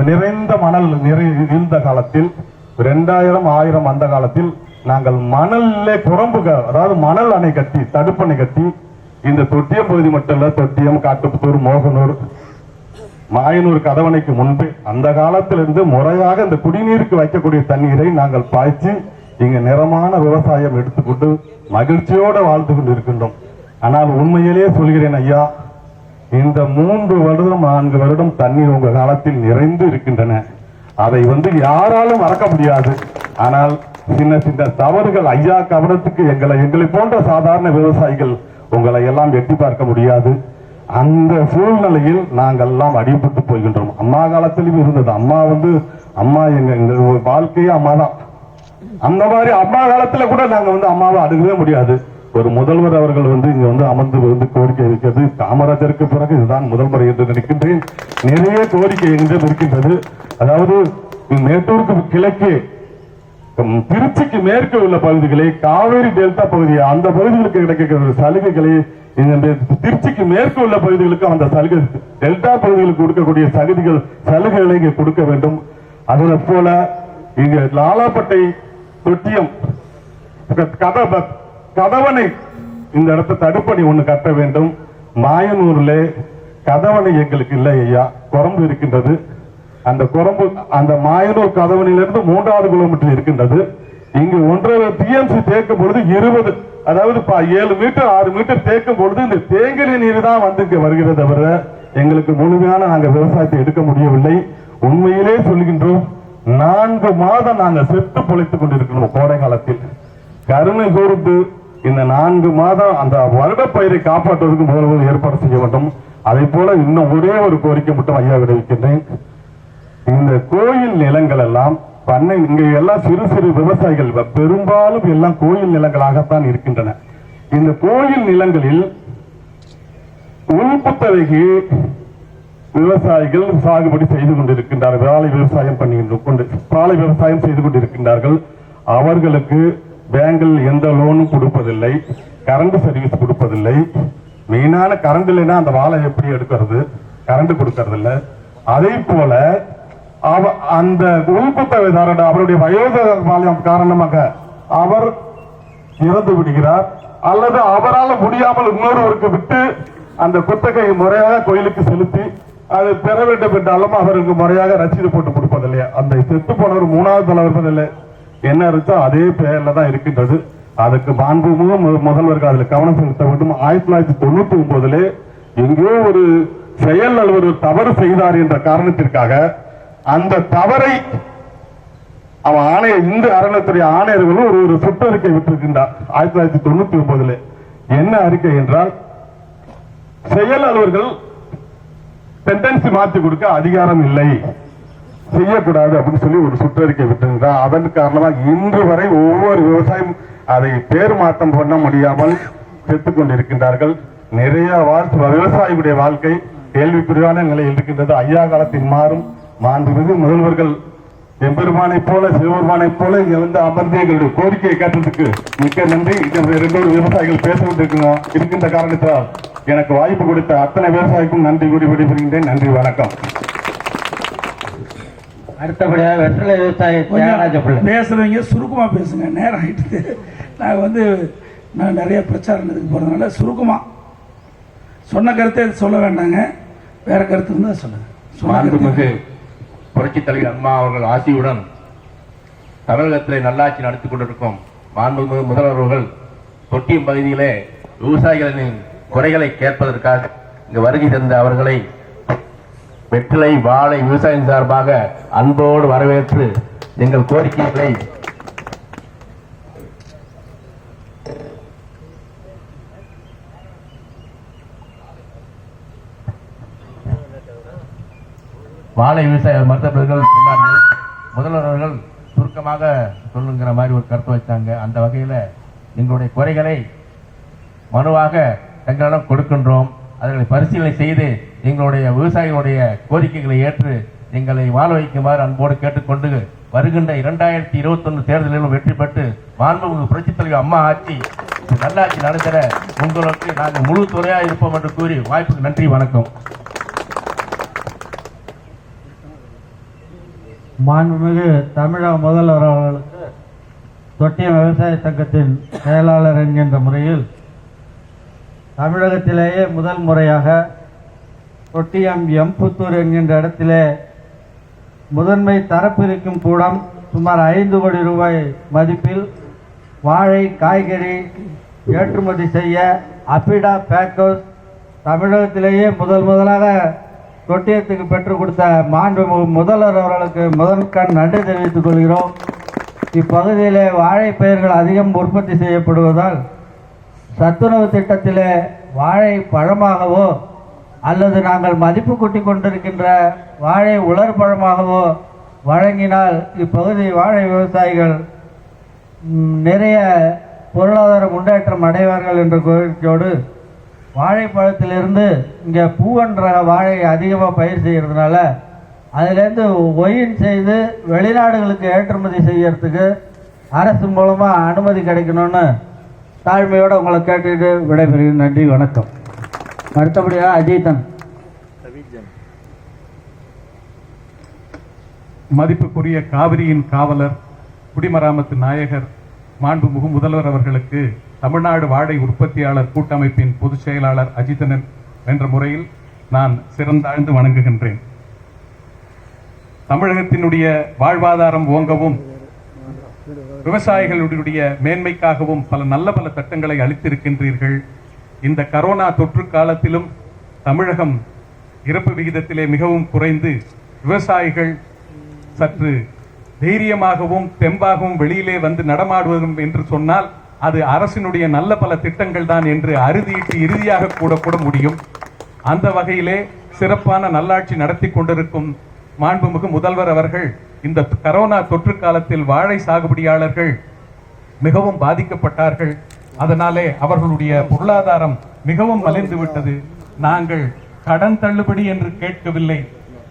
நிறைந்த மணல் நிறை இருந்த காலத்தில் ரெண்டாயிரம் ஆயிரம் அந்த காலத்தில் நாங்கள் மணல்ல குரம்பு அதாவது மணல் அணை கட்டி தடுப்பணை கட்டி இந்த தொட்டியம் பகுதி மட்டும் இல்ல தொட்டியம் காட்டுப்புத்தூர் மோகனூர் மாயனூர் கதவணைக்கு முன்பு அந்த காலத்திலிருந்து முறையாக இந்த குடிநீருக்கு வைக்கக்கூடிய தண்ணீரை நாங்கள் பாய்ச்சி இங்க நிறமான விவசாயம் எடுத்துக்கொண்டு மகிழ்ச்சியோடு வாழ்ந்து கொண்டு இருக்கின்றோம் ஆனால் உண்மையிலேயே சொல்கிறேன் ஐயா இந்த மூன்று வருடம் நான்கு வருடம் தண்ணீர் உங்க காலத்தில் நிறைந்து இருக்கின்றன. அதை வந்து யாராலும் மறக்க முடியாது. ஆனால் சின்ன சின்ன தவறுகள் ஐயா கவனத்துக்கு எங்களை எங்களை போன்ற சாதாரண விவசாயிகள் உங்களை எல்லாம் எட்டி பார்க்க முடியாது. அந்த சூழ்நிலையில் நாங்கள் எல்லாம் அடிபட்டு போகின்றோம். அம்மா காலத்திலும் இருந்தது. அம்மா வந்து அம்மா எங்க எங்க வாழ்க்கையே அம்மா தான் அந்த மாதிரி அம்மா காலத்துல கூட நாங்க வந்து அம்மாவை அணுகவே முடியாது. ஒரு முதல்வர் அவர்கள் வந்து இங்க வந்து அமர்ந்து வந்து கோரிக்கை வைக்கிறது. காமராஜருக்கு பிறகு இதுதான் முதல் முறை என்று நினைக்கின்றேன். நிறைய கோரிக்கை என்று இருக்கின்றது. அதாவது மேட்டூருக்கு கிழக்கே திருச்சிக்கு மேற்கு உள்ள பகுதிகளை காவேரி டெல்டா பகுதி அந்த பகுதிகளுக்கு கிடைக்கிற சலுகைகளை திருச்சிக்கு மேற்கு உள்ள பகுதிகளுக்கு அந்த சலுகை டெல்டா பகுதிகளுக்கு கொடுக்கக்கூடிய சலுகைகள் சலுகைகளை இங்கே கொடுக்க வேண்டும். அதே போல இங்க லாலாப்பட்டை தொட்டியம் கதை கதவணை இந்த இடத்த தடுப்பணை ஒண்ணு கட்ட வேண்டும். மாயனூர்ல கதவணை எங்களுக்கு இல்லை ஐயா. குரம்பு இருக்கின்றது. அந்த குரம்பு அந்த மாயனூர் கதவணையிலிருந்து மூன்றாவது கிலோமீட்டர் இருக்கின்றது. இங்கு ஒன்றரை டிஎம்சி தேக்கும் பொழுது இருபது அதாவது ஏழு மீட்டர் ஆறு மீட்டர் தேக்கும் பொழுது இந்த தேங்கிரி நீர் தான் வந்து இங்க வருகிறது தவிர எங்களுக்கு முழுமையான நாங்கள் விவசாயத்தை எடுக்க முடியவில்லை. உண்மையிலே சொல்கின்றோம் நான்கு மாதம் நாங்கள் செத்து பொழைத்துக் கொண்டிருக்கிறோம் கோடை காலத்தில் கருணை கூர்ந்து இந்த நான்கு மாதம் அந்த வருட பயிரை காப்பாற்றுவதற்கு முதல்வர் ஏற்பாடு செய்ய வேண்டும். அதை போல இன்னும் ஒரே ஒரு கோரிக்கை மட்டும் ஐயா விடுவிக்கின்றேன் இந்த கோயில் நிலங்கள் எல்லாம் பண்ணை இங்க எல்லாம் சிறு சிறு விவசாயிகள் பெரும்பாலும் எல்லாம் கோயில் நிலங்களாகத்தான் இருக்கின்றன. இந்த கோயில் நிலங்களில் உள்புத்தவைக்கு விவசாயிகள் சாகுபடி செய்து கொண்டிருக்கின்றார்கள். வாழை விவசாயம் பண்ணி கொண்டு வாழை விவசாயம் செய்து கொண்டிருக்கின்றார்கள். அவர்களுக்கு பேங்கில் எந்த லோனும் கொடுப்பதில்லை. கரண்ட் சர்வீஸ் கொடுப்பதில்லை. மெயினான கரண்ட் இல்லைன்னா அந்த வாழை எப்படி எடுக்கிறது? கரண்ட் கொடுக்கறதில்ல. அதே போல அவ அந்த உள்புத்தவைதாரர் அவருடைய வயோதிக காரணமாக அவர் இறந்து விடுகிறார். அல்லது அவரால் முடியாமல் இன்னொருவருக்கு விட்டு அந்த குத்தகையை முறையாக கோயிலுக்கு செலுத்தி அது பெற வேண்டும் என்றாலும் அவருக்கு முறையாக ரசீது போட்டு கொடுப்பதில்லையா அந்த செத்து போனவர் மூணாவது தலைவர் இல்லை என்ன இருக்கோ அதே பெயர்ல தான் இருக்கின்றது. அதுக்கு மாண்புமிகு முதல்வர்கள் முதல்வருக்கு அதில் கவனம் செலுத்த வேண்டும். ஆயிரத்தி தொள்ளாயிரத்தி தொண்ணூத்தி ஒன்பதுல எங்கேயோ ஒரு செயல் அலுவலர் தவறு செய்தார் என்ற காரணத்திற்காக அந்த தவறை அவன் ஆணைய இந்து அறநிலைத்துறை ஆணையர்களும் ஒரு ஒரு சுற்றறிக்கை விட்டிருக்கின்றார் ஆயிரத்தி தொள்ளாயிரத்தி தொண்ணூத்தி ஒன்பதுல என்ன அறிக்கை என்றால் செயல் அலுவலர்கள் டெண்டன்சி மாற்றி கொடுக்க அதிகாரம் இல்லை. செய்யக்கூடாது அப்படின்னு சொல்லி ஒரு சுற்றறிக்கை விட்டிருந்தார் அதன் காரணமாக இன்று வரை ஒவ்வொரு விவசாயம் அதை பேர் மாற்றம் பண்ண முடியாமல் செத்துக் கொண்டிருக்கின்றார்கள். நிறைய வாழ்க்கை விவசாயிகளுடைய வாழ்க்கை கேள்விக்குறிவான நிலையில் இருக்கின்றது. ஐயா காலத்தில் மாறும். மாண்புமிகு முதல்வர்கள் எம்பெருமானை போல சிவபெருமானை போல இங்க வந்து அமர்ந்து எங்களுடைய கோரிக்கையை கேட்டதுக்கு மிக்க நன்றி. இந்த இரண்டு விவசாயிகள் பேசிக்கொண்டிருக்கோம் இருக்கின்ற காரணத்தால் எனக்கு வாய்ப்பு கொடுத்த அத்தனை விவசாயிக்கும் நன்றி கூறி விடைபெறுகின்றேன். நன்றி வணக்கம். அடுத்தபடியாக வெற்றிலை விவசாயி தியாகராஜ பிள்ளை கொஞ்சம் பேசுறவங்க சுருக்கமா பேசுங்க நேரம் ஆயிட்டுது நான் வந்து நான் நிறைய பிரச்சாரணத்துக்கு போறதுனால சுருக்கமா. சொன்ன கருத்தை சொல்ல வேண்டாங்க. வேற கருத்து இருந்தா சொல்லுங்க. சொன்ன கருத்து. மாண்புமிகு புரட்சித் தலைவர் அம்மா அவர்கள் ஆசியுடன் தமிழகத்திலே நல்லாட்சி நடத்திக் கொண்டிருக்கும் மாண்புமிகு முதல்வர் அவர்கள் தொட்டியம் பகுதியிலே விவசாயிகளின் குறைகளை கேட்பதற்காக இங்கு வருகை தந்த அவர்களை வெற்றிலை வாழை விவசாயம் சார்பாக அன்போடு வரவேற்று எங்கள் கோரிக்கைகளை வாழை விவசாய மருத்துவர்கள் சொன்னார்கள் முதல்வர் அவர்கள் சுருக்கமாக சொல்லுங்கிற மாதிரி ஒரு கருத்து வச்சாங்க. அந்த வகையில எங்களுடைய குறைகளை மனுவாக தங்களிடம் கொடுக்கின்றோம். அதனை பரிசீலனை செய்து எங்களுடைய விவசாயிகளுடைய கோரிக்கைகளை ஏற்று எங்களை வாழ வைக்குமாறு அன்போடு கேட்டுக்கொண்டு வருகின்ற இரண்டாயிரத்தி இருபத்தொன்று தேர்தலிலும் வெற்றி பெற்று மாண்புமிகு புரட்சித் தலைவர் அம்மா ஆட்சி நல்லாட்சி நடத்திட உங்களுக்கு நாங்கள் முழு துறையாக இருப்போம் என்று கூறி வாய்ப்புக்கு நன்றி வணக்கம். மாண்புமிகு தமிழக முதல்வர் அவர்களுக்கு தொட்டிய விவசாய சங்கத்தின் செயலாளர் என்கின்ற முறையில் தமிழகத்திலேயே முதல் முறையாக தொட்டியம் எம்புத்தூர் என்கின்ற இடத்திலே முதன்மை தரப்பிரிக்கும் கூடம் சுமார் ஐந்து கோடி ரூபாய் மதிப்பில் வாழை காய்கறி ஏற்றுமதி செய்ய அபிடா பேக்கோஸ் தமிழகத்திலேயே முதல் முதலாக தொட்டியத்துக்கு பெற்றுக் கொடுத்த மாண்பு முதல்வர் அவர்களுக்கு முதற்கண் நன்றி தெரிவித்துக் கொள்கிறோம். இப்பகுதியிலே வாழை பயிர்கள் அதிகம் உற்பத்தி செய்யப்படுவதால் சத்துணவு திட்டத்தில் வாழை பழமாகவோ அல்லது நாங்கள் மதிப்பு கூட்டி கொண்டிருக்கின்ற வாழை உலர் பழமாகவோ வழங்கினால் இப்பகுதி வாழை விவசாயிகள் நிறைய பொருளாதார முன்னேற்றம் அடைவார்கள் என்ற கோரிக்கையோடு வாழைப்பழத்திலிருந்து இங்கே பூவன் ரக வாழை அதிகமாக பயிர் செய்கிறதுனால அதிலேருந்து ஒயின் செய்து வெளிநாடுகளுக்கு ஏற்றுமதி செய்யறதுக்கு அரசு மூலமாக அனுமதி கிடைக்கணும்னு தாழ்மையோடு உங்களை கேட்டுட்டு விடைபெறுகிறேன். நன்றி வணக்கம். அடுத்தபடியாக அஜித்தன். மதிப்புக்குரிய காவிரியின் காவலர் குடிமராமத்து நாயகர் மாண்புமிகு முதல்வர் அவர்களுக்கு தமிழ்நாடு வாடை உற்பத்தியாளர் கூட்டமைப்பின் பொதுச் செயலாளர் அஜிதனன் என்ற முறையில் நான் சிறந்தாழ்ந்து வணங்குகின்றேன். தமிழகத்தினுடைய வாழ்வாதாரம் ஓங்கவும் விவசாயிகளுடைய மேன்மைக்காகவும் பல நல்ல பல திட்டங்களை அளித்திருக்கின்றீர்கள். இந்த கரோனா தொற்று காலத்திலும் தமிழகம் இறப்பு விகிதத்திலே மிகவும் குறைந்து விவசாயிகள் சற்று தைரியமாகவும் தெம்பாகவும் வெளியிலே வந்து நடமாடுவதும் என்று சொன்னால் அது அரசினுடைய நல்ல பல திட்டங்கள் தான் என்று அறுதியிட்டு இறுதியாக கூட கூட முடியும். அந்த வகையிலே சிறப்பான நல்லாட்சி நடத்தி கொண்டிருக்கும் மாண்புமிகு முதல்வர் அவர்கள் இந்த கரோனா தொற்று காலத்தில் வாழை சாகுபடியாளர்கள் மிகவும் பாதிக்கப்பட்டார்கள். அதனாலே அவர்களுடைய பொருளாதாரம் மிகவும் மலிந்து விட்டது. நாங்கள் கடன் தள்ளுபடி என்று கேட்கவில்லை.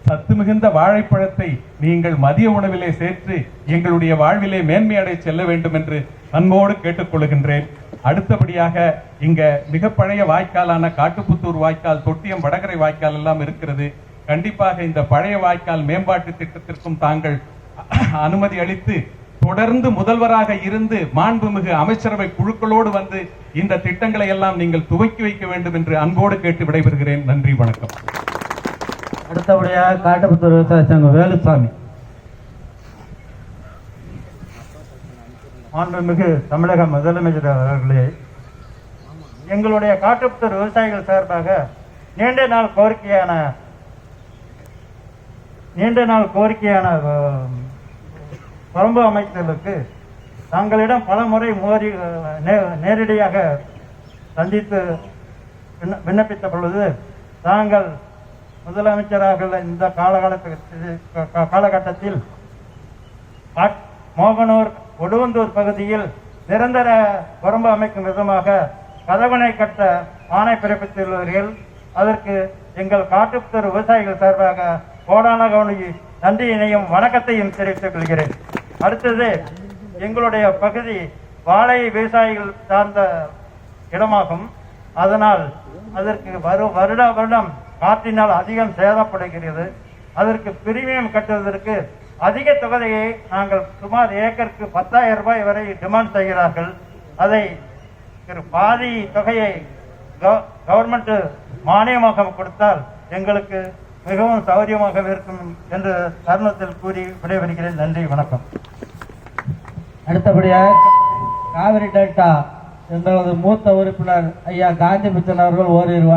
சத்து மிகுந்த வாழைப்பழத்தை நீங்கள் மதிய உணவிலே சேர்த்து எங்களுடைய வாழ்விலே மேன்மையடை செல்ல வேண்டும் என்று அன்போடு கேட்டுக்கொள்கின்றேன். அடுத்தபடியாக இங்க மிக பழைய வாய்க்காலான காட்டுப்புத்தூர் வாய்க்கால் தொட்டியம் வடகரை வாய்க்கால் எல்லாம் இருக்கிறது. கண்டிப்பாக இந்த பழைய வாய்க்கால் மேம்பாட்டு திட்டத்திற்கும் தாங்கள் அனுமதி அளித்து தொடர்ந்து முதல்வராக இருந்து மாண்புமிகு அமைச்சரவை குழுக்களோடு வந்து இந்த திட்டங்களை எல்லாம் நீங்கள் துவக்கி வைக்க வேண்டும் என்று அன்போடு கேட்டு விடைபெறுகிறேன். நன்றி வணக்கம். அடுத்தபடியாக காட்டுப்புத்தூர் விவசாய சங்கம் வேலுசாமி. மாண்புமிகு தமிழக முதலமைச்சர் அவர்களே எங்களுடைய காட்டுப்புத்தூர் விவசாயிகள் சார்பாக நீண்ட நாள் கோரிக்கையான நீண்ட நாள் கோரிக்கையான பரம்பு குழம்பு அமைத்தலுக்கு தங்களிடம் பல முறை மோதி நே- நேரடியாக சந்தித்து விண்ண- விண்ணப்பித்த பொழுது தாங்கள் முதலமைச்சராக உள்ள இந்த காலகட்டத்தில் காலகட்டத்தில் மோகனூர் ஒடுவந்தூர் பகுதியில் நிரந்தர குரம்பு அமைக்கும் விதமாக கதவணை கட்ட ஆணை பிறப்பித்துள்ளீர்கள். அதற்கு எங்கள் காட்டுத்தூர் விவசாயிகள் சார்பாக கோடான கவுனி நன்றியினையும் வணக்கத்தையும் தெரிவித்துக் கொள்கிறேன். அடுத்தது எங்களுடைய பகுதி வாழை விவசாயிகள் சார்ந்த இடமாகும். அதனால் அதற்கு வரு வருட வருடம் காற்றினால் அதிகம் சேதப்படுகிறது. அதற்கு பிரீமியம் கட்டுவதற்கு அதிக தொகையை நாங்கள் சுமார் ஏக்கருக்கு பத்தாயிரம் ரூபாய் வரை டிமாண்ட் செய்கிறார்கள். அதை ஒரு பாதி தொகையை கவர்மெண்ட் மானியமாக கொடுத்தால் எங்களுக்கு மிகவும் சௌகரியமாக இருக்கும் என்று தருணத்தில் கூறி விடைபெறுகிறேன். நன்றி வணக்கம். அடுத்தபடியாக காவிரி டெல்டா எங்களது மூத்த உறுப்பினர் ஐயா காந்தி காந்திபுத்தன் அவர்கள் ஓரிரு